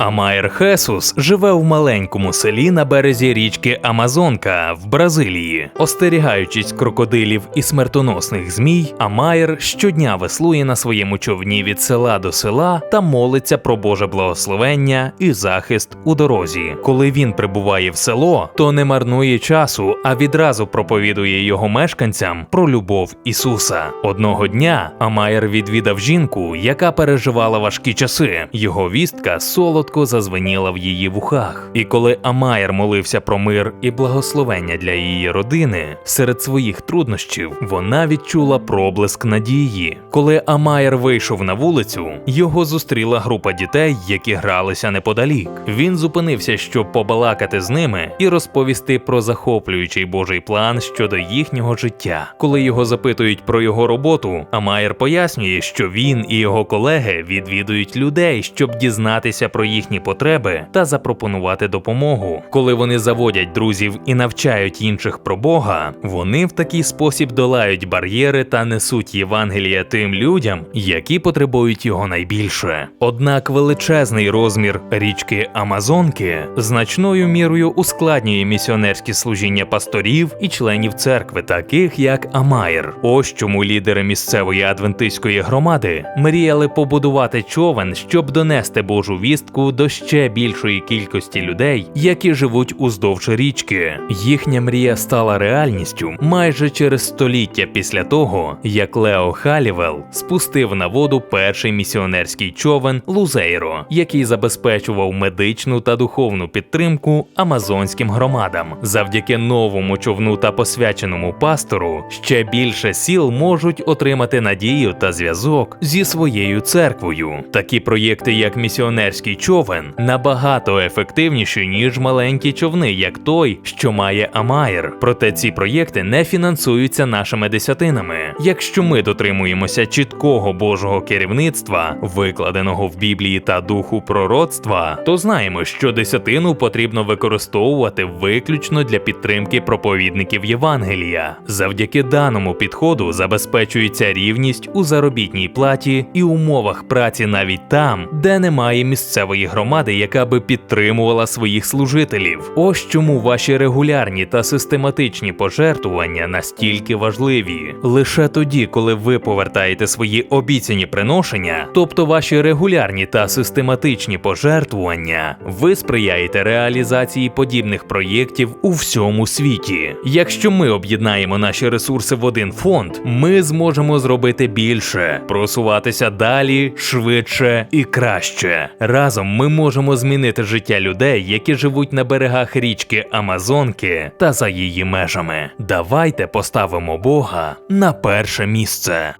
Амаєр Хесус живе в маленькому селі на березі річки Амазонка в Бразилії. Остерігаючись крокодилів і смертоносних змій, Амаєр щодня веслує на своєму човні від села до села та молиться про Боже благословення і захист у дорозі. Коли він прибуває в село, то не марнує часу, а відразу проповідує його мешканцям про любов Ісуса. Одного дня Амаєр відвідав жінку, яка переживала важкі часи. Його вістка солодко зазвеніла в її вухах. І коли Амаєр молився про мир і благословення для її родини, серед своїх труднощів вона відчула проблиск надії. Коли Амаєр вийшов на вулицю, його зустріла група дітей, які гралися неподалік. Він зупинився, щоб побалакати з ними і розповісти про захоплюючий Божий план щодо їхнього життя. Коли його запитують про його роботу, Амаєр пояснює, що він і його колеги відвідують людей, щоб дізнатися про їхні потреби та запропонувати допомогу. Коли вони заводять друзів і навчають інших про Бога, вони в такий спосіб долають бар'єри та несуть Євангелія тим людям, які потребують його найбільше. Однак величезний розмір річки Амазонки значною мірою ускладнює місіонерські служіння пасторів і членів церкви, таких як Амаєр. Ось чому лідери місцевої адвентистської громади мріяли побудувати човен, щоб донести Божу вістку до ще більшої кількості людей, які живуть уздовж річки. Їхня мрія стала реальністю майже через століття після того, як Лео Халівел спустив на воду перший місіонерський човен Лузейро, який забезпечував медичну та духовну підтримку амазонським громадам. Завдяки новому човну та посвяченому пастору ще більше сіл можуть отримати надію та зв'язок зі своєю церквою. Такі проєкти, як місіонерський човен, набагато ефективніші, ніж маленькі човни, як той, що має Амаєр. Проте ці проєкти не фінансуються нашими десятинами. Якщо ми дотримуємося чіткого Божого керівництва, викладеного в Біблії та духу пророцтва, то знаємо, що десятину потрібно використовувати виключно для підтримки проповідників Євангелія. Завдяки даному підходу забезпечується рівність у заробітній платі і умовах праці навіть там, де немає місцевої громади, яка би підтримувала своїх служителів. Ось чому ваші регулярні та систематичні пожертвування настільки важливі. Лише тоді, коли ви повертаєте свої обіцяні приношення, тобто ваші регулярні та систематичні пожертвування, ви сприяєте реалізації подібних проєктів у всьому світі. Якщо ми об'єднаємо наші ресурси в один фонд, ми зможемо зробити більше, просуватися далі, швидше і краще. Разом ми можемо змінити життя людей, які живуть на берегах річки Амазонки та за її межами. Давайте поставимо Бога на перше місце.